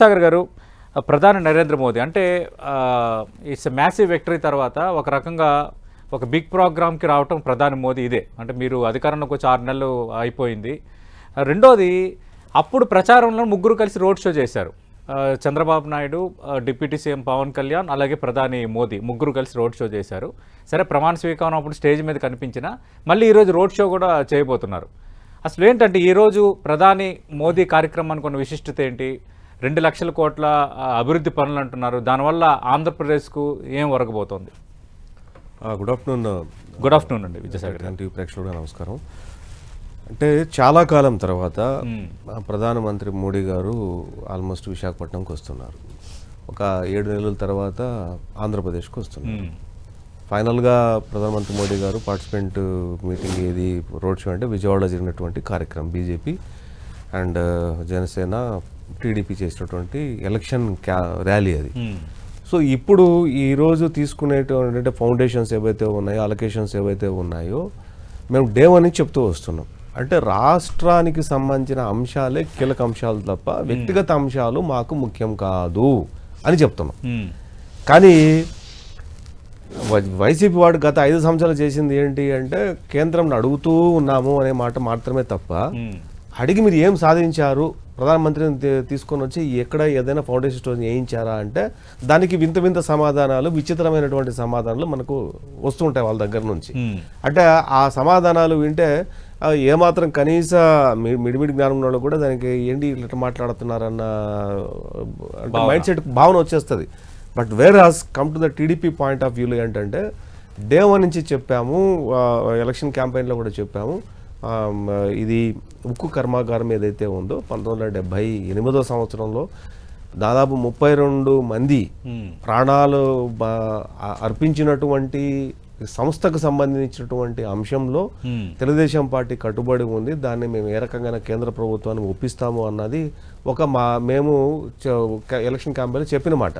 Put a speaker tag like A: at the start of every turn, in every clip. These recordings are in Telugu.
A: సాగర్ గారు ప్రధాని నరేంద్ర మోదీ. అంటే ఇట్స్ మ్యాసివ్ విక్టరీ తర్వాత ఒక రకంగా ఒక బిగ్ ప్రోగ్రామ్కి రావటం ప్రధాని మోదీ ఇదే. అంటే మీరు అధికారంలోకి వచ్చి ఆరు నెలలు అయిపోయింది. రెండోది అప్పుడు ప్రచారంలో ముగ్గురు కలిసి రోడ్ షో చేశారు. చంద్రబాబు నాయుడు డిప్యూటీ సీఎం పవన్ కళ్యాణ్ అలాగే ప్రధాని మోదీ ముగ్గురు కలిసి రోడ్ షో చేశారు. సరే ప్రమాణ స్వీకారం అప్పుడు స్టేజ్ మీద కనిపించిన మళ్ళీ ఈరోజు రోడ్ షో కూడా చేయబోతున్నారు. అసలు ఏంటంటే ఈరోజు ప్రధాని మోదీ కార్యక్రమానికి ఉన్న విశిష్టత ఏంటి? రెండు లక్షల కోట్ల అభివృద్ధి పనులు అంటున్నారు. దానివల్ల ఆంధ్రప్రదేశ్కు ఏం ఒరగబోతోంది
B: గుడ్ ఆఫ్టర్నూన్
A: గుడ్ ఆఫ్టర్నూన్ అండి విజయసాగర్ గారు.
B: టీవీ ప్రేక్షకుడు నమస్కారం. అంటే చాలా కాలం తర్వాత ప్రధానమంత్రి మోడీ గారు ఆల్మోస్ట్ విశాఖపట్నంకి వస్తున్నారు. ఒక ఏడు నెలల తర్వాత ఆంధ్రప్రదేశ్కి వస్తున్నారు. ఫైనల్గా ప్రధానమంత్రి మోడీ గారు పార్టిసిపెంట్ మీటింగ్ ఏది రోడ్ షో అంటే విజయవాడలో జరిగినటువంటి కార్యక్రమం బీజేపీ అండ్ జనసేన టీడీపీ చేసినటువంటి ఎలక్షన్ క్యా ర్యాలీ అది. సో ఇప్పుడు ఈరోజు తీసుకునేటువంటి ఫౌండేషన్స్ ఏవైతే ఉన్నాయో అలొకేషన్స్ ఏవైతే ఉన్నాయో మేము డే వన్ నుంచి చెప్తూ వస్తున్నాం అంటే రాష్ట్రానికి సంబంధించిన అంశాలే కీలక అంశాలు తప్ప వ్యక్తిగత అంశాలు మాకు ముఖ్యం కాదు అని చెప్తున్నాం. కానీ వైసీపీ వాడు గత ఐదు సంవత్సరాలు చేసింది ఏంటి అంటే కేంద్రం అడుగుతూ ఉన్నాము అనే మాట మాత్రమే తప్ప. అడిగి మీరు ఏం సాధించారు ప్రధానమంత్రిని తీసుకొని వచ్చి ఎక్కడ ఏదైనా ఫౌండేషన్ స్టోన్ వేయించారా అంటే దానికి వింత వింత సమాధానాలు విచిత్రమైనటువంటి సమాధానాలు మనకు వస్తుంటాయి వాళ్ళ దగ్గర నుంచి. అంటే ఆ సమాధానాలు వింటే ఏమాత్రం కనీస మిడిమిడి జ్ఞానం ఉన్న కూడా దానికి ఏంటి ఇట్లా మాట్లాడుతున్నారన్న అంటే మైండ్ సెట్ భావన వచ్చేస్తుంది. But where has come to the TDP point of వ్యూలో ఏంటంటే డే వన్ నుంచి చెప్పాము ఎలక్షన్ క్యాంపెయిన్లో కూడా చెప్పాము. ఇది ఉక్కు కర్మాగారం ఏదైతే ఉందో పంతొమ్మిది వందల డెబ్భై ఎనిమిదో సంవత్సరంలో దాదాపు ముప్పై రెండు మంది. ప్రాణాలు అర్పించినటువంటి సంస్థకు సంబంధించినటువంటి అంశంలో. తెలుగుదేశం పార్టీ కట్టుబడి ఉంది దాన్ని మేము ఏ రకంగా కేంద్ర ప్రభుత్వాన్ని ఒప్పిస్తాము అన్నది ఒక మా మేము ఎలక్షన్ క్యాంపెయిన్ చెప్పిన మాట.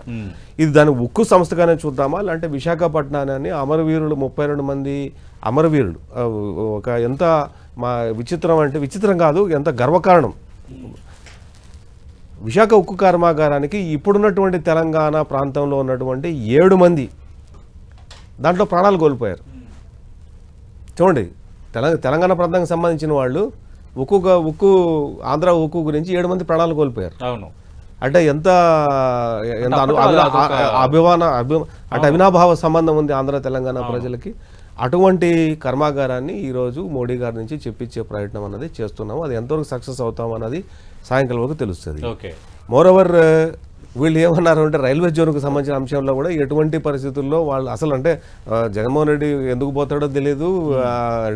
B: ఇది దాని ఉక్కు సంస్థగానే చూద్దామా లేదంటే విశాఖపట్నాన్ని అమరవీరులు ముప్పై రెండు మంది అమరవీరులు ఒక ఎంత మా విచిత్రం అంటే విచిత్రం కాదు ఎంత గర్వకారణం. విశాఖ ఉక్కు కర్మాగారానికి ఇప్పుడున్నటువంటి తెలంగాణ ప్రాంతంలో ఉన్నటువంటి ఏడు మంది దాంట్లో ప్రాణాలు కోల్పోయారు. చూడండి తెలంగాణ తెలంగాణ ప్రాంతానికి సంబంధించిన వాళ్ళు ఉక్కు ఉక్కు ఆంధ్ర ఉక్కు గురించి ఏడు మంది ప్రాణాలు కోల్పోయారు.
A: అవును.
B: అంటే ఎంత ఎంత అభిమాన అభి అంటే అవినాభావ సంబంధం ఉంది ఆంధ్ర తెలంగాణ ప్రజలకి. అటువంటి కర్మాగారాన్ని ఈరోజు మోడీ గారి నుంచి చెప్పించే ప్రయత్నం అన్నది చేస్తున్నాము. అది ఎంతవరకు సక్సెస్ అవుతాం అన్నది సాయంకాలం వరకు తెలుస్తుంది.
A: ఓకే.
B: మోరోవర్ వీళ్ళు ఏమన్నారు అంటే రైల్వే జోన్కు సంబంధించిన అంశంలో కూడా ఎటువంటి పరిస్థితుల్లో వాళ్ళు అసలు అంటే జగన్మోహన్ రెడ్డి ఎందుకు పోతాడో తెలియదు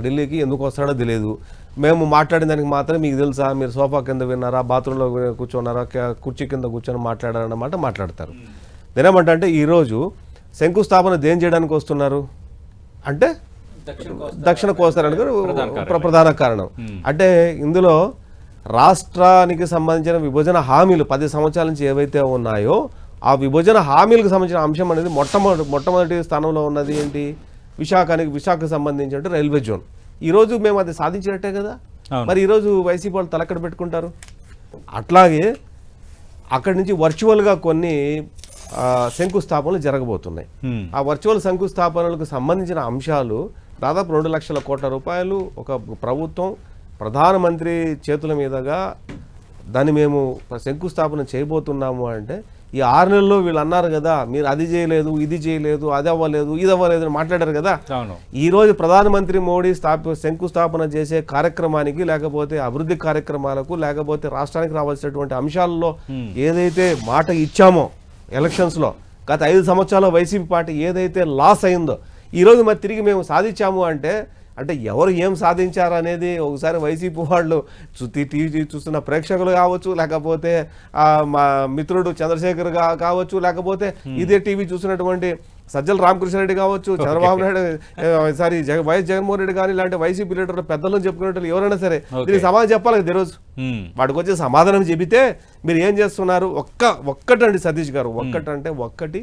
B: ఢిల్లీకి ఎందుకు వస్తాడో తెలియదు మేము మాట్లాడిన దానికి మాత్రం మీకు తెలుసా మీరు సోఫా కింద విన్నారా బాత్రూంలో కూర్చున్నారా కుర్చీ కింద కూర్చొని మాట్లాడారన్నమాట మాట్లాడతారు. నేనేమంటా అంటే ఈరోజు శంకుస్థాపన దేం చేయడానికి వస్తున్నారు? అంటే దక్షిణ కోస్తారని ప్ర- ప్రధాన కారణం. అంటే ఇందులో రాష్ట్రానికి సంబంధించిన విభజన హామీలు పది సంవత్సరాల నుంచి ఏవైతే ఉన్నాయో ఆ విభజన హామీలకు సంబంధించిన అంశం అనేది మొట్టమొదటి మొట్టమొదటి స్థానంలో ఉన్నది ఏంటి? విశాఖానికి విశాఖకు సంబంధించిన రైల్వే జోన్. ఈరోజు మేము అది సాధించినట్టే కదా. మరి ఈరోజు వైసీపీ వాళ్ళు తలక్కడ పెట్టుకుంటారు? అట్లాగే అక్కడి నుంచి వర్చువల్గా కొన్ని శంకుస్థాపనలు జరగబోతున్నాయి. ఆ వర్చువల్ శంకుస్థాపనలకు సంబంధించిన అంశాలు దాదాపు రెండు లక్షల కోట్ల రూపాయలు ఒక ప్రభుత్వం ప్రధానమంత్రి చేతుల మీదుగా దాన్ని మేము శంకుస్థాపన చేయబోతున్నాము అంటే ఈ ఆరు నెలల్లో వీళ్ళు అన్నారు కదా మీరు అది చేయలేదు ఇది చేయలేదు అది అవ్వలేదు ఇది అవ్వలేదు అని మాట్లాడారు కదా.
A: అవును.
B: ఈ రోజు ప్రధానమంత్రి మోడీ స్థాప శంకుస్థాపన చేసే కార్యక్రమానికి లేకపోతే అభివృద్ధి కార్యక్రమాలకు లేకపోతే రాష్ట్రానికి రావాల్సినటువంటి అంశాలలో ఏదైతే మాట ఇచ్చామో ఎలక్షన్స్లో గత ఐదు సంవత్సరాల వైసీపీ పార్టీ ఏదైతే లాస్ అయిందో ఈ రోజు మరి తిరిగి మేము సాధించాము అంటే అంటే ఎవరు ఏం సాధించారు అనేది ఒకసారి వైసీపీ వాళ్ళు టీవీ చూస్తున్న ప్రేక్షకులు కావచ్చు లేకపోతే మా మిత్రుడు చంద్రశేఖర్ కావచ్చు లేకపోతే ఇదే టీవీ చూసినటువంటి సజ్జల రామకృష్ణారెడ్డి కావచ్చు చంద్రబాబు నాయుడు సారీ జగ వైఎస్ జగన్మోహన్ రెడ్డి కానీ ఇలాంటి వైసీపీ లీడర్లు పెద్దలను చెప్పుకున్నట్టు ఎవరైనా సరే దీనికి సమాధానం చెప్పాలి కదా ఈరోజు. వాడికి వచ్చే సమాధానం చెబితే మీరు ఏం చేస్తున్నారు? ఒక్క ఒక్కటండి సతీష్ గారు. ఒక్కటంటే ఒక్కటి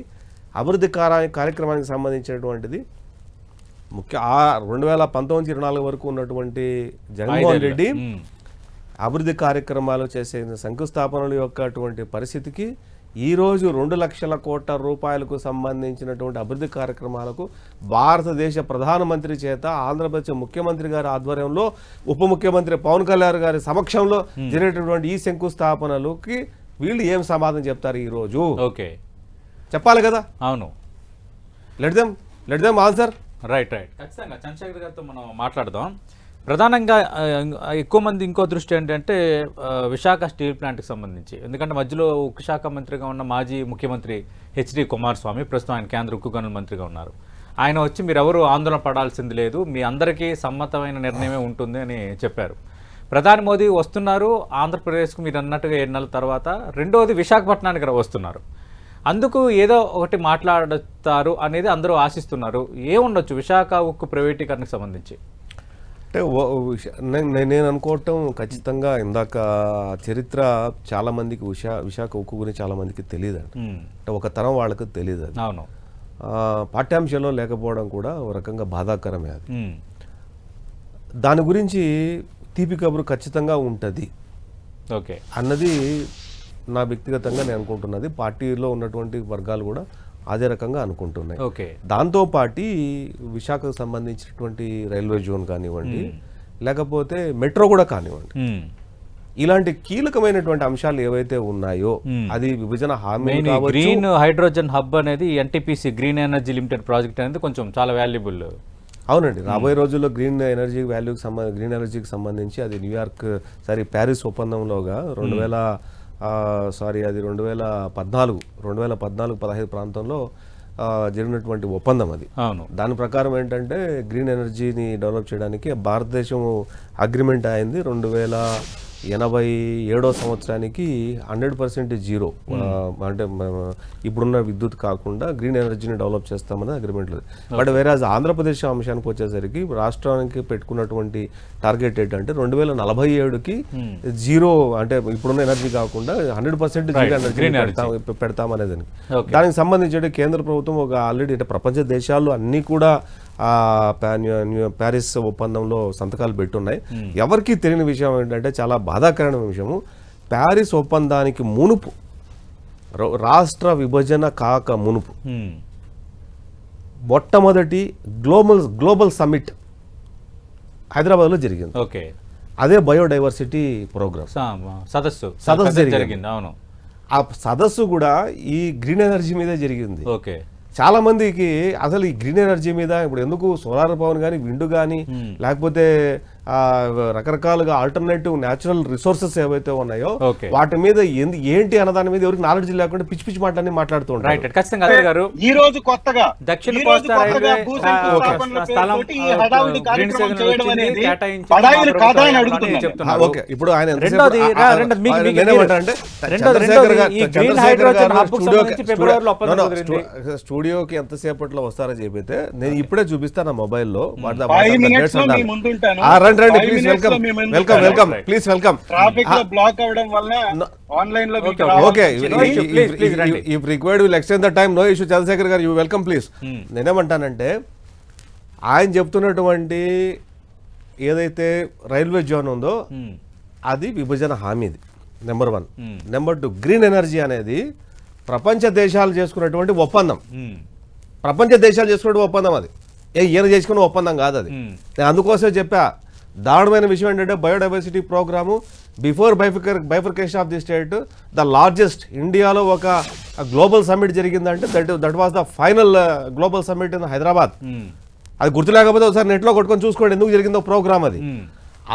B: అభివృద్ధి కారా కార్యక్రమానికి సంబంధించినటువంటిది ముఖ్య ఆ రెండు వేల పంతొమ్మిది ఇరవై నాలుగు వరకు ఉన్నటువంటి జగన్మోహన్ రెడ్డి. అభివృద్ధి కార్యక్రమాలు చేసే శంకుస్థాపనల యొక్క అటువంటి పరిస్థితికి ఈ రోజు రెండు లక్షల కోట్ల రూపాయలకు సంబంధించినటువంటి అభివృద్ధి కార్యక్రమాలకు భారతదేశ ప్రధానమంత్రి చేత ఆంధ్రప్రదేశ్ ముఖ్యమంత్రి గారి ఆధ్వర్యంలో ఉప ముఖ్యమంత్రి పవన్ కళ్యాణ్ గారి సమక్షంలో జరిగేటటువంటి ఈ శంకుస్థాపనలకి వీళ్ళు ఏం సమాధానం చెప్తారు ఈ రోజు?
A: ఓకే.
B: చెప్పాలి కదా?
A: అవును.
B: Let them let them answer
A: right right ఖచ్చితంగా చంద్రశేఖర్ గారితో మనం మాట్లాడదాం. ప్రధానంగా ఎక్కువ మంది ఇంకో దృష్టి ఏంటంటే విశాఖ స్టీల్ ప్లాంట్కి సంబంధించి. ఎందుకంటే మధ్యలో ఉక్కు శాఖ మంత్రిగా ఉన్న మాజీ ముఖ్యమంత్రి హెచ్డి కుమారస్వామి ప్రస్తుతం ఆయన కేంద్ర ఉక్కు గనుల మంత్రిగా ఉన్నారు. ఆయన వచ్చి మీరు ఎవరు ఆందోళన పడాల్సింది లేదు. మీ అందరికీ సమ్మతమైన నిర్ణయమే ఉంటుంది అని చెప్పారు. ప్రధాని మోదీ వస్తున్నారు. ఆంధ్రప్రదేశ్కు మీరు అన్నట్టుగా ఏడు నెలల తర్వాత రెండవది విశాఖపట్నానికి వస్తున్నారు. అందుకు ఏదో ఒకటి మాట్లాడతారు అనేది అందరూ ఆశిస్తున్నారు. ఏముండొచ్చు విశాఖ ఉక్కు ప్రైవేటీకరణకు సంబంధించి.
B: అంటే నేను అనుకోవటం ఖచ్చితంగా ఇందాక చరిత్ర చాలా మందికి విశా విశాఖ ఉక్కు గురించి చాలా మందికి తెలియదు అంట ఒక తరం వాళ్ళకి తెలియదు అది
A: అవును
B: పాఠ్యాంశంలో లేకపోవడం కూడా ఒక రకంగా బాధాకరమే అది. దాని గురించి తీపి కబురు ఖచ్చితంగా ఉంటుంది.
A: ఓకే.
B: అన్నది నా వ్యక్తిగతంగా నేను అనుకుంటున్నది. పార్టీలో ఉన్నటువంటి వర్గాలు కూడా అదే రకంగా అనుకుంటున్నాయి.
A: ఓకే.
B: దాంతో పాటి విశాఖకు సంబంధించినటువంటి రైల్వే జోన్ కానివ్వండి లేకపోతే మెట్రో కూడా కానివ్వండి. ఇలాంటి కీలకమైనటువంటి అంశాలు ఏవైతే ఉన్నాయో అది విభజన హామీ
A: గ్రీన్ హైడ్రోజన్ హబ్ అనేది NTPC green energy limited project అనేది కొంచెం చాలా వాల్యుబుల్.
B: అవునండి. రాబోయే రోజుల్లో గ్రీన్ ఎనర్జీ వాల్యూకి సంబంధించి గ్రీన్ ఎనర్జీకి సంబంధించి అది న్యూయార్క్ సారీ ప్యారిస్ ఒప్పందంలోగా రెండు వేల సారీ అది రెండు వేల పద్నాలుగు రెండు వేల పద్నాలుగు పదహైదు ప్రాంతంలో జరిగినటువంటి ఒప్పందం అది.
A: అవును.
B: దాని ప్రకారం ఏంటంటే గ్రీన్ ఎనర్జీని డెవలప్ చేయడానికి భారతదేశం అగ్రిమెంట్ అయింది. రెండు వేల ఎనభై ఏడో సంవత్సరానికి హండ్రెడ్ పర్సెంట్ జీరో. అంటే ఇప్పుడున్న విద్యుత్ కాకుండా గ్రీన్ ఎనర్జీని డెవలప్ చేస్తామని అగ్రిమెంట్ లేదు. బట్ వేరే ఆంధ్రప్రదేశ్ అంశానికి వచ్చేసరికి రాష్ట్రానికి పెట్టుకున్నటువంటి టార్గెట్ ఏంటంటే రెండు వేల నలభై ఏడుకి జీరో అంటే ఇప్పుడున్న ఎనర్జీ కాకుండా హండ్రెడ్ పర్సెంట్ జీరో ఎనర్జీ పెడతాం పెడతామనేది
A: Okay.
B: దానికి సంబంధించి కేంద్ర ప్రభుత్వం ఒక ఆల్రెడీ అంటే ప్రపంచ దేశాలు అన్నీ కూడా ప్యారిస్ ఒప్పందంలో సంతకాలు పెట్టున్నాయి. ఎవరికీ తెలియని విషయం ఏంటంటే చాలా బాధాకరమైన విషయము. ప్యారిస్ ఒప్పందానికి మునుపు రాష్ట్ర విభజన కాక మునుపు మొట్టమొదటి గ్లోబల్ గ్లోబల్ సమ్మిట్ హైదరాబాద్లో జరిగింది.
A: ఓకే.
B: అదే బయోడైవర్సిటీ ప్రోగ్రామ్
A: సదస్సు.
B: సదస్సు. జరిగింది
A: అవును.
B: ఆ సదస్సు కూడా ఈ గ్రీన్ ఎనర్జీ మీదే జరిగింది.
A: ఓకే.
B: చాలా మందికి అసలు ఈ గ్రీన్ ఎనర్జీ మీద ఇప్పుడు ఎందుకు సోలార్ పవర్ కానీ విండ్ కానీ లేకపోతే రకరకాలుగా ఆల్టర్నేటివ్ న్యాచురల్ రిసోర్సెస్ ఏవైతే ఉన్నాయో వాటి మీద ఏంటి అన్న దాని మీద ఎవరికి నాలెడ్జ్ లేకుండా పిచ్చి పిచ్చి మాటలన్నీ మాట్లాడుతూ ఉంటారు.
A: ఖచ్చితంగా గారు.
C: ఈ రోజు కొత్తగా
A: దక్షిణ కోస్తా రైల్వే ఓకే.
B: ఇప్పుడు ఆయన స్టూడియోకి- ఎంతసేపట్లో వస్తారో చెప్పితే నేను ఇప్పుడే చూపిస్తాను నా మొబైల్లో రండి రండి please welcome. Welcome welcome please welcome
C: ట్రాఫిక్లో బ్లాక్ అవడం వల్ల ఆన్లైన్లో
B: okay. If required will extend the time no issue Chandrashekar గారు యూ వెల్కమ్ ప్లీజ్ నేనేమంటానంటే ఆయన చెప్తున్నటువంటి ఏదైతే రైల్వే జోన్ ఉందో
A: ఉమ్,
B: అది విభజన హామీది number one
A: Hmm.
B: Number two green energy అనేది ప్రపంచ దేశాలు చేసుకున్నటువంటి ఒప్పందం.
A: ఉమ్,
B: ప్రపంచ దేశాలు చేసుకునే ఒప్పందం అది. ఏ ఈయన చేసుకునే ఒప్పందం కాదు అది.
A: Hmm.
B: నేను అందుకోసమే చెప్పా. దారుణమైన విషయం ఏంటంటే biodiversity programme before బైఫికర్ bifurcation of the state the largest ఇండియాలో ఒక గ్లోబల్ సమ్మిట్ జరిగిందంటే that that was the final global summit in Hyderabad. అది గుర్తు లేకపోతే ఒకసారి నెట్లో కొట్టుకొని చూసుకోండి ఎందుకు జరిగిందో ప్రోగ్రామ్ అది.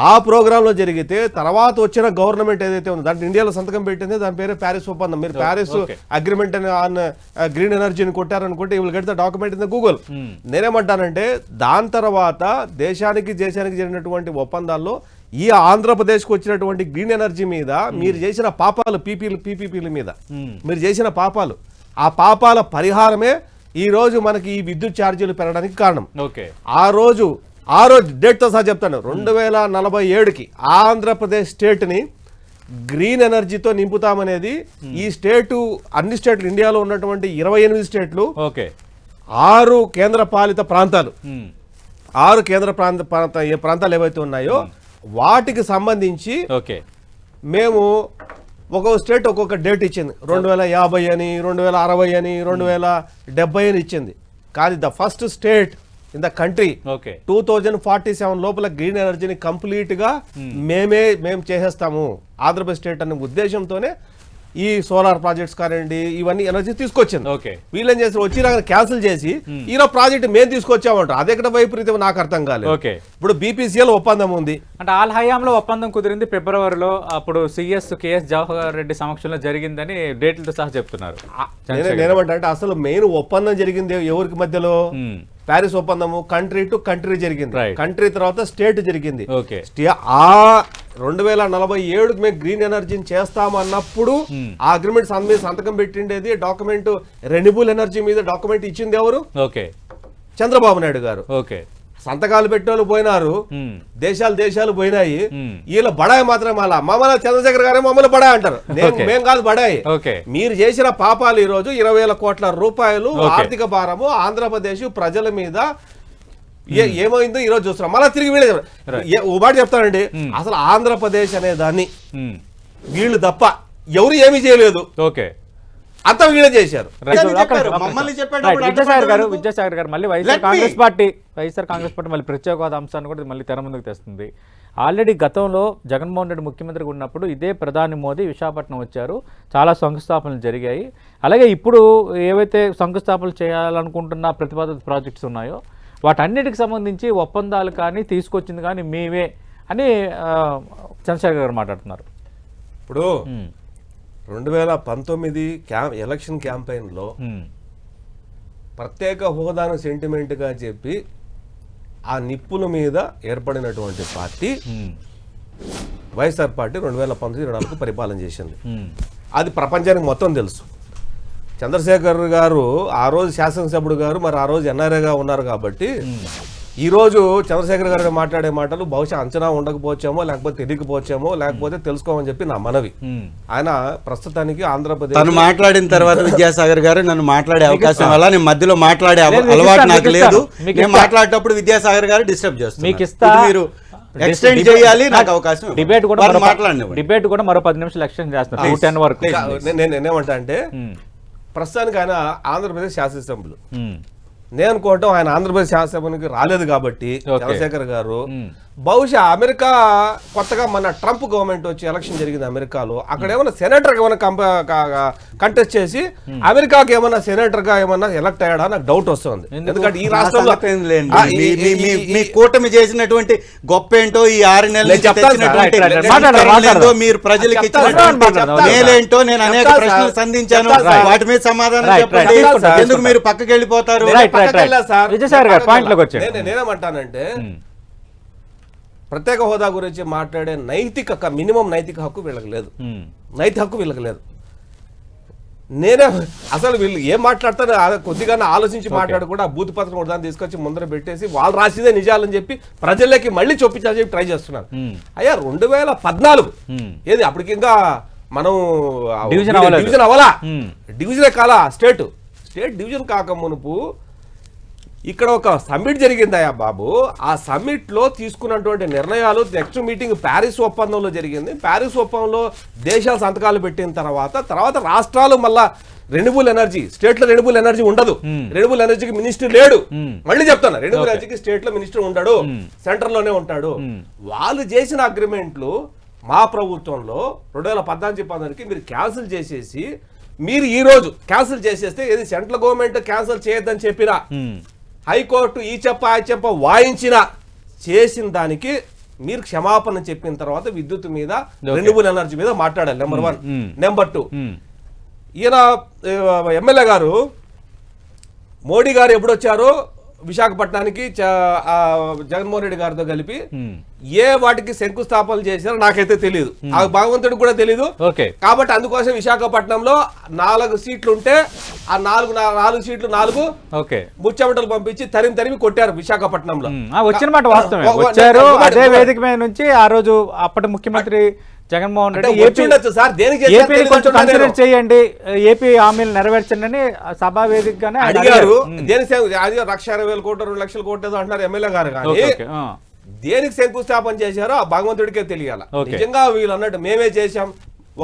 B: ఆ ప్రోగ్రాంలో జరిగితే తర్వాత వచ్చిన గవర్నమెంట్ ఏదైతే ఉందో దాంట్లో ఇండియాలో సంతకం పెట్టింది దాని పేరే ప్యారిస్ ఒప్పందం మీరు ప్యారిస్. అగ్రిమెంట్ అని ఆన్ గ్రీన్ ఎనర్జీని కొట్టారనుకుంటే ఇవి get the document in the Google
A: Hmm.
B: నేనేమంటానంటే దాని తర్వాత దేశానికి దేశానికి జరిగినటువంటి ఒప్పందాల్లో ఈ ఆంధ్రప్రదేశ్కి వచ్చినటువంటి గ్రీన్ ఎనర్జీ మీద మీరు చేసిన పాపాలు పీపీలు పీపీపీల మీద
A: Hmm.
B: మీరు చేసిన పాపాలు ఆ పాపాల పరిహారమే ఈ రోజు మనకి ఈ విద్యుత్ ఛార్జీలు పెరగడానికి కారణం
A: ఓకే
B: ఆ రోజు ఆ రోజు డేట్తో సహా చెప్తాను. రెండు వేల నలభై ఏడుకి ఆంధ్రప్రదేశ్ స్టేట్ని గ్రీన్ ఎనర్జీతో నింపుతామనేది ఈ స్టేటు అన్ని స్టేట్లు ఇండియాలో ఉన్నటువంటి ఇరవై ఎనిమిది స్టేట్లు
A: ఓకే.
B: ఆరు కేంద్ర పాలిత ప్రాంతాలు.
A: ఉమ్,
B: ఆరు కేంద్ర ప్రాంత ప్రాంత ఏ ప్రాంతాలు ఏవైతే ఉన్నాయో వాటికి సంబంధించి
A: ఓకే.
B: మేము ఒక్కొక్క స్టేట్ ఒక్కొక్క డేట్ ఇచ్చింది. రెండు వేల యాభై అని రెండు వేల అరవై అని రెండు వేల డెబ్బై అని ఇచ్చింది. కానీ the first state in the country.
A: Okay.
B: Two thousand forty seven లోపల గ్రీన్ ఎనర్జీని కంప్లీట్గా మేమే మేము చేసేస్తాము. ఆంధ్రప్రదేశ్ స్టేట్ అనే ఉద్దేశంతోనే ఈ సోలార్ ప్రాజెక్ట్స్ కానివ్వండి ఇవన్నీ ఎనర్జీ తీసుకొచ్చింది.
A: ఓకే.
B: వీళ్ళేం చేస్తారు వచ్చి నాకు క్యాన్సిల్ చేసి ఈరోజు ప్రాజెక్ట్ మేము తీసుకొచ్చామంటారు అది ఎక్కడ వైపరీత్యం నాకు అర్థం కాలేదు.
A: ఓకే.
B: ఇప్పుడు బీపీసీఎల్ ఒప్పందం ఉంది.
A: అంటే ఆల్ హయాంలో ఒప్పందం కుదిరింది ఫిబ్రవరిలో. అప్పుడు సిఎస్ కేఎస్ జవహర్ రెడ్డి సమక్షంలో జరిగిందని డేట్లతో సహా చెప్తున్నారు.
B: నేనే నేనేమంటా అంటే అసలు మెయిన్ ఒప్పందం జరిగింది ఎవరికి మధ్యలో?
A: మ్మ్.
B: ప్యారిస్ ఒప్పందము కంట్రీ టు కంట్రీ జరిగింది. కంట్రీ తర్వాత స్టేట్ జరిగింది. ఆ రెండు వేల నలభై ఏడుకి మేము గ్రీన్ ఎనర్జీని చేస్తామన్నప్పుడు ఆ అగ్రిమెంట్ మీద సంతకం పెట్టిండేది డాక్యుమెంట్ రెన్యూబుల్ ఎనర్జీ మీద డాక్యుమెంట్ ఇచ్చింది ఎవరు?
A: ఓకే
B: చంద్రబాబు నాయుడు గారు.
A: ఓకే
B: సంతకాలు పెట్టిన వాళ్ళు పోయినారు.
A: మ్మ్.
B: దేశాలు దేశాలు పోయినాయి.
A: మ్మ్.
B: వీళ్ళ బడాయి మాత్రం అలా మమ్మల్ని చంద్రశేఖర్ గారే మమ్మల్ని బడాయి అంటారు. నేను
A: Okay.
B: మేం కాదు బడాయి. మీరు చేసిన పాపాలు ఈ రోజు ఇరవై వేల కోట్ల రూపాయలు. ఆర్థిక భారము ఆంధ్రప్రదేశ్ ప్రజల మీద ఏమైందో ఈ రోజు చూస్తున్నాం. మళ్ళీ తిరిగి వీళ్ళే ఓ మాట చెప్తానండి. అసలు ఆంధ్రప్రదేశ్ అనే దాన్ని
A: మ్మ్.
B: వీళ్ళు తప్ప ఎవరు ఏమీ చేయలేదు.
A: ఓకే.
B: అంతా వీళ్ళే చేశారు.
A: విద్యాసాగర్ గారు. విద్యాసాగర్ గారు మళ్ళీ YSR Congress party YSR Congress party మళ్ళీ ప్రత్యేక హోదా అంశాన్ని కూడా మళ్ళీ తెర ముందుకు తెస్తుంది. ఆల్రెడీ గతంలో జగన్మోహన్ రెడ్డి ముఖ్యమంత్రిగా ఉన్నప్పుడు ఇదే ప్రధాని మోదీ విశాఖపట్నం వచ్చారు. చాలా శంకుస్థాపనలు జరిగాయి. అలాగే ఇప్పుడు ఏవైతే శంకుస్థాపనలు చేయాలనుకుంటున్న ప్రతిపాదిత ప్రాజెక్ట్స్ ఉన్నాయో వాటన్నిటికి సంబంధించి ఒప్పందాలు కానీ తీసుకొచ్చింది కానీ మేమే అని చంద్రశేఖర్ గారు మాట్లాడుతున్నారు.
B: ఇప్పుడు
A: మ్మ్.
B: రెండు వేల పంతొమ్మిది క్యా ఎలక్షన్ క్యాంపెయిన్లో. ప్రత్యేక హోదాను సెంటిమెంట్గా చెప్పి ఆ నిప్పుల మీద ఏర్పడినటువంటి పార్టీ. వైఎస్ఆర్ పార్టీ రెండు వేల పంతొమ్మిది నాలుగు పరిపాలన చేసింది. అది ప్రపంచానికి మొత్తం తెలుసు చంద్రశేఖర్ గారు ఆ రోజు శాసనసభ్యుడు గారు మరి ఆ రోజు ఎన్ఆర్ఏగా ఉన్నారు కాబట్టి ఈ రోజు చంద్రశేఖర్ గారు మాట్లాడే మాటలు బహుశా అంచనా ఉండకపోవచ్చేమో లేకపోతే తెలియకపోవచ్చేమో లేకపోతే తెలుసుకోమని చెప్పి నా మనవి. ఆయన ప్రస్తుతానికి ఆంధ్రప్రదేశ్
D: తను మాట్లాడిన తర్వాత విద్యాసాగర్ గారు నన్ను మాట్లాడే అవకాశం వల్ల నేను మధ్యలో మాట్లాడే అలవాటు నాకు లేదు నేను. మాట్లాడేటప్పుడు విద్యాసాగర్ గారు డిస్టర్బ్ చేస్తారు
A: మీకు ఇస్తా
D: మీరు ఎక్స్టెండ్
A: డిబేట్-
D: చేయాలి నాకు అవకాశం.
A: డిబేట్ కూడా
D: మాట్లాడినవ్వండి.
A: డిబేట్ కూడా మరో పది నిమిషాలు ఎక్స్టెండ్ చేస్తున్నారు టూ టెన్ వరకు
B: నేను నేనేమంటా అంటే. ప్రస్తుతానికి ఆయన ఆంధ్రప్రదేశ్ శాసనసభ్యులు. నేను అనుకోవటం ఆయన ఆంధ్రప్రదేశ్ శాసనసభకి రాలేదు కాబట్టి. చంద్రశేఖర్ గారు. బహుశా అమెరికా కొత్తగా మన ట్రంప్ గవర్నమెంట్ వచ్చి ఎలక్షన్ జరిగింది అమెరికాలో అక్కడ ఏమైనా సెనేటర్ ఏమైనా కంటెస్ట్ చేసి అమెరికాకి ఏమైనా సెనేటర్గా ఏమైనా ఎలక్ట్ అయ్యాడా నాకు డౌట్ వస్తుంది
A: ఎందుకు?
B: ఎందుకంటే ఈ రాష్ట్రంలో
D: మీ- కూటమి చేసినటువంటి గొప్ప ఏంటో ఈ ఆరు నెలల. మీరు ప్రజలకు. మేలేంటో నేను అనేక ప్రశ్నలు. సంధించాను. వాటి మీద సమాధానం చెప్పండి ఎందుకు. మీరు పక్కకి వెళ్ళిపోతారు
B: నేనేమంటానంటే
A: మ్మ్.
B: ప్రత్యేక హోదా గురించి మాట్లాడే నైతిక మినిమం నైతిక హక్కు వీళ్ళకి లేదు. నైతిక హక్కు వీళ్ళకి లేదు నేనే అసలు వీళ్ళు ఏం మాట్లాడతారో ఆ- కొద్దిగా ఆలోచించి మాట్లాడు కూడా బూత్ పత్రం కూడా దాన్ని తీసుకొచ్చి ముందర పెట్టేసి వాళ్ళు రాసిదే నిజాలని చెప్పి ప్రజలకి మళ్ళీ చొప్పించాలని చెప్పి ట్రై చేస్తున్నారు. అయ్యా రెండు వేల పద్నాలుగు. ఏది అప్పటికి ఇంకా మనం
A: డివిజన్
B: అవ్వలా. డివిజనే కాలా స్టేట్ స్టేట్ డివిజన్ కాక మునుపు ఇక్కడ ఒక సమ్మిట్ జరిగిందయ్యా బాబు. ఆ సమ్మిట్లో తీసుకున్నటువంటి నిర్ణయాలు నెక్స్ట్ మీటింగ్ ప్యారిస్ ఒప్పందంలో జరిగింది. ప్యారిస్ ఒప్పందంలో దేశాలు సంతకాలు పెట్టిన తర్వాత తర్వాత రాష్ట్రాలు మళ్ళా రెన్యూబుల్ ఎనర్జీ స్టేట్లో రెన్యూబుల్ ఎనర్జీ ఉండదు. రెన్యూబుల్ ఎనర్జీకి మినిస్టర్ లేడు. మళ్ళీ చెప్తాను రెన్యూబుల్ ఎనర్జీకి స్టేట్లో మినిస్టర్ ఉండడు సెంటర్లోనే ఉంటాడు. వాళ్ళు చేసిన అగ్రిమెంట్లు మా ప్రభుత్వంలో రెండు వేల పద్నాలుగు పంతొమ్మిదికి మీరు క్యాన్సిల్ చేసేసి మీరు ఈ రోజు క్యాన్సిల్ చేసేస్తే ఏది సెంట్రల్ గవర్నమెంట్ క్యాన్సిల్ చేయొద్దని చెప్పినా. హైకోర్టు ఈ చెప్ప ఆ చెప్ప వాయించిన చేసిన దానికి మీరు క్షమాపణ చెప్పిన తర్వాత విద్యుత్ మీద రెన్యూబుల్ ఎనర్జీ మీద మాట్లాడాలి. Number one. Number two. ఈయన ఎమ్మెల్యే గారు మోడీ గారు ఎప్పుడు వచ్చారో? విశాఖపట్నానికి జగన్మోహన్ రెడ్డి గారితో కలిపి. ఏ వాటికి శంకుస్థాపనలు చేశారో నాకైతే తెలియదు ఆ భగవంతుడికి కూడా తెలియదు
A: ఓకే.
B: కాబట్టి అందుకోసం విశాఖపట్నంలో నాలుగు సీట్లు ఉంటే ఆ నాలుగు నాలుగు సీట్లు నాలుగు
A: ఓకే.
B: ముచ్చెమటలు పంపించి తరిమి తరిమి కొట్టారు విశాఖపట్నంలో.
A: వచ్చిన మాట
B: ఒక-
A: అదే వేదిక మీద నుంచి ఆ రోజు అప్పటి ముఖ్యమంత్రి జగన్మోహన్ రెడ్డి
B: తెలియదు
A: కొంచెం కన్సిడర్. చేయండి. ఏపీ హామీలు నెరవేర్చండి. సభా వేదికగానే
B: అడిగారు. లక్ష ఇరవై వేల కోట్లు రెండు లక్షల కోట్లు ఏదో అంటున్నారు ఎమ్మెల్యే గారు కానీ. దేనికి శంకుస్థాపన చేశారో ఆ భగవంతుడికే తెలియాల. నిజంగా వీళ్ళు అన్నట్టు మేమే చేశాం.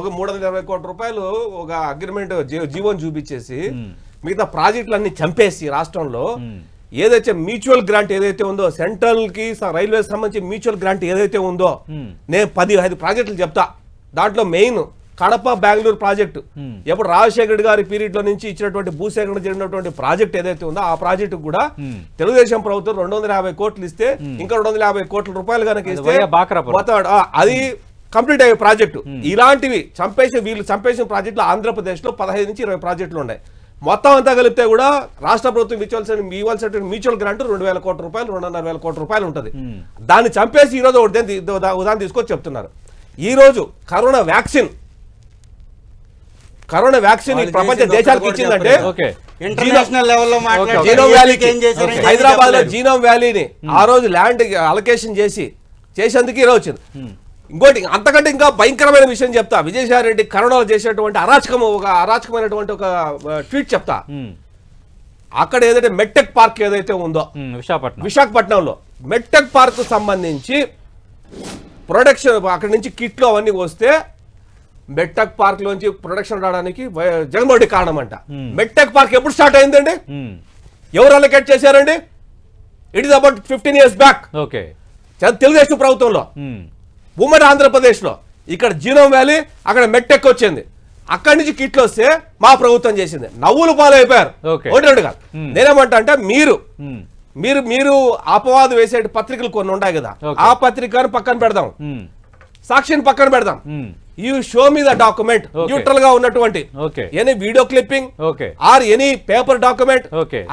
B: ఒక మూడు వందల ఇరవై కోట్ల రూపాయలు ఒక అగ్రిమెంట్ జీవోని చూపించేసి మిగతా ప్రాజెక్టులన్నీ చంపేసి రాష్ట్రంలో ఏదైతే మ్యూచువల్ గ్రాంట్ ఏదైతే ఉందో సెంట్రల్కి రైల్వే సంబంధించి మ్యూచువల్ గ్రాంట్ ఏదైతే ఉందో నేను పది ఐదు ప్రాజెక్టులు చెప్తా. దాంట్లో మెయిన్ కడప బెంగళూరు ప్రాజెక్టు. ఎప్పుడు రాజశేఖర రెడ్డి గారి పీరియడ్లో నుంచి ఇచ్చినటువంటి భూసేకరణ జరిగినటువంటి ప్రాజెక్ట్ ఏదైతే ఉందో ఆ ప్రాజెక్టు కూడా తెలుగుదేశం ప్రభుత్వం రెండు వందల యాభై కోట్లు ఇస్తే ఇంకా రెండు వందల యాభై కోట్ల రూపాయలు కనుక ఇస్తే అది కంప్లీట్ అయ్యే ప్రాజెక్టు. ఇలాంటివి చంపేసి వీళ్ళు చంపేసిన ప్రాజెక్టులు ఆంధ్రప్రదేశ్లో పదహైదు నుంచి ఇరవై ప్రాజెక్టులు ఉన్నాయి. మొత్తం అంతా కలిపితే కూడా రాష్ట్ర ప్రభుత్వం ఇవ్వాల్సిన ఇవ్వాల్సినటువంటి మ్యూచువల్ గ్రాంట్ రెండు వేల కోట్ల రూపాయలు రెండున్నర వేల కోట్ల రూపాయలు ఉంటుంది. దాన్ని చంపేసి ఈ రోజు ఒకటి ఉదాహరణ తీసుకొచ్చి చెప్తున్నారు. ఈ రోజు కరోనా వ్యాక్సిన్. కరోనా వ్యాక్సిన్ ప్రపంచ దేశాలకు ఇచ్చిందంటే
D: చెప్పలేదు.
A: ఓకే.
D: ఇంటర్నేషనల్ లెవెల్లో మాట్లాడి
B: జీనోమ్ వ్యాలీకి
D: ఏం చేశారంటే హైదరాబాద్లో.
B: జీనోమ్ వ్యాలీని ఆ రోజు ల్యాండ్ అలొకేషన్ చేసి చేసేందుకు ఈరోజు వచ్చింది. ఇంకోటి అంతకంటే ఇంకా భయంకరమైన విషయం చెప్తా. విజయసాయి రెడ్డి కరోనాలో చేసినటువంటి అరాచకం ఒక అరాచకమైనటువంటి ఒక ట్వీట్ చెప్తా. అక్కడ ఏదైతే మెట్టెక్ పార్క్ ఏదైతే ఉందో
A: విశాఖపట్నం.
B: విశాఖపట్నంలో మెట్టెక్ పార్క్ సంబంధించి ప్రొడక్షన్ అక్కడి నుంచి కిట్లు అవన్నీ వస్తే మెట్టెక్ పార్క్ లోంచి ప్రొడక్షన్ రావడానికి జగన్మోహన్ రెడ్డి కారణం అంట మెట్టెక్ పార్క్ ఎప్పుడు స్టార్ట్ అయిందండి? ఎవరు అలొకేట్ చేశారండి? It is about fifteen years back
A: okay.
B: Telugu Desam ప్రభుత్వంలో. ఉమ్మడి ఆంధ్రప్రదేశ్లో ఇక్కడ జీనోమ్ వ్యాలీ అక్కడ మెట్టెక్ వచ్చింది అక్కడి నుంచి కిట్లు వస్తే మా ప్రభుత్వం చేసింది. నవ్వులు పాలైపోయారు. ఒకటి రెండు కాదు. నేనేమంటా అంటే మీరు మీరు మీరు అపవాదు వేసే పత్రికలు కొన్ని ఉన్నాయి కదా. ఆ పత్రికను పక్కన పెడదాం. సాక్షిని పక్కన పెడదాం. You show me the document. న్యూట్రల్గా ఉన్నటువంటి any video clipping or any paper document.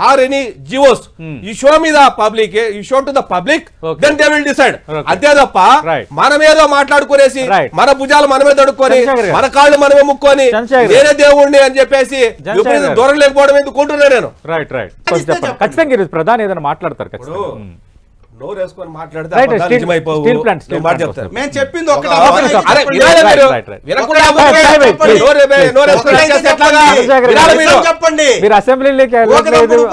B: Or any GOs
A: Hmm.
B: You show me the public you show to the public. Then they will decide. అంతే తప్ప. మనమేదో మాట్లాడుకునేసి. మన భుజాలు మనమే తడుక్కొని. మన కాళ్ళు మనమే ముక్కొని. నేనే దేవుణ్ణి అని చెప్పేసి. దూరం లేకపోవడం ఎందుకు కొంటున్నా నేను
A: రైట్ రైట్ ఖచ్చితంగా ప్రధాని ఏదైనా మాట్లాడతారు ఖచ్చితంగా
B: ఇప్పుడు
A: ఉమ్.
B: నోరు వేసుకొని మాట్లాడితే.
D: మేము చెప్పింది చెప్పండి.
B: మీరు. మీరు.
A: మీరు అసెంబ్లీలోకి
B: మీరు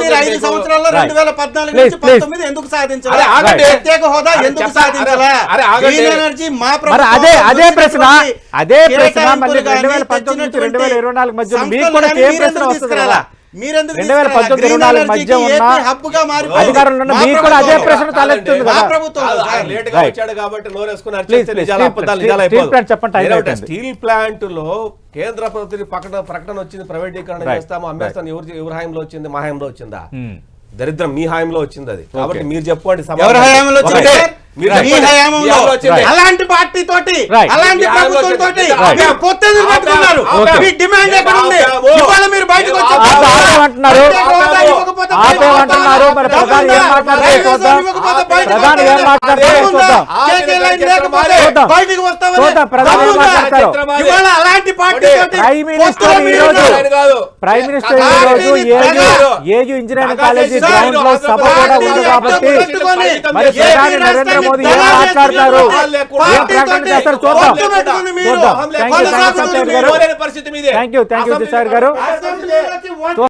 D: మీరు ఐదు? సంవత్సరాల్లో. రెండు వేల పద్నాలుగు నుంచి. పంతొమ్మిది ఎందుకు సాధించాలి. ప్రత్యేక హోదా
B: అరే,
D: ఎందుకు. సాధించాలా ఎనర్జీ మా
A: మరి అదే అదే ప్రశ్న అదే ప్రశ్న మళ్ళీ రెండు వేల పంతొమ్మిది నుంచి రెండు వేల ఇరవై నాలుగు మధ్య మీకు కూడా
D: మీరు
A: ప్రశ్న వస్తుంది రెండు వేల? పంతొమ్మిది మధ్య ఉన్న. అధికారంలో ఉన్న మీకు కూడా అదే. ప్రశ్న తలెత్తుంది చెప్పండి.
B: స్టీల్ ప్లాంట్లో కేంద్ర ప్రభుత్వం ప్రకటన ప్రకటన వచ్చింది ప్రైవేటీకరణ. చేస్తాము అమ్మేస్తాను ఎవరు ఎవరి హాయంలో వచ్చింది మా హాయంలో వచ్చిందా
A: ఉమ్.
B: దరిద్రం మీ హాయంలో వచ్చింది అది కాబట్టి మీరు చెప్పండి
D: మీ హయాంలో. అలాంటి పార్టీ తోటి. అలాంటి ప్రభుత్వం తోటి. పెట్టుకున్నారు. మీ డిమాండ్ ఎక్కడ ఉంది
B: ఆపాము.
D: ఇవాళ మీరు బయటకు వచ్చి
B: ఆపాము.
D: చెప్తారా?
A: ఆపేమంటున్నారు.
D: ప్రత్యేక హోదా ఇవ్వకపోతే
A: ఆపేమంటున్నారు.
D: బయటకు
A: మరి
D: వస్తారా?
A: ప్రధాని ఏం మాట్లాడతారో
D: రైల్వే జోన్
A: చూద్దాం.
D: ఇవ్వకపోతే బయటకు
A: ప్రధాని ఏం
D: వస్తారా?
A: మాట్లాడతారో
D: దమ్ముందా?
A: చూద్దాం.
D: కేకే లైన్ లేకపోతే
A: చూద్దాం.
D: బయటకు వస్తామని
A: చూద్దాం. ప్రధాని ఏం
D: దమ్ముందా?
A: మాట్లాడతారో.
D: ఇవాళ అలాంటి పార్టీ
A: ప్రైమ్ మినిస్టర్ ఈ రోజు. ప్రైమ్ ఈ రోజు. ఏయూ ఇంజనీరింగ్ కాలేజీ
B: సార్,
A: గ్రౌండ్లో సభ కూడా ఉంది కాబట్టి మరి ప్రధాని నరేంద్ర మోదీ ఏం మాట్లాడతారు?
B: లేకుండా
A: ఏం ప్రకటన చేస్తారు? చూద్దాం. Thank you. Thank you. Thank you. గారు.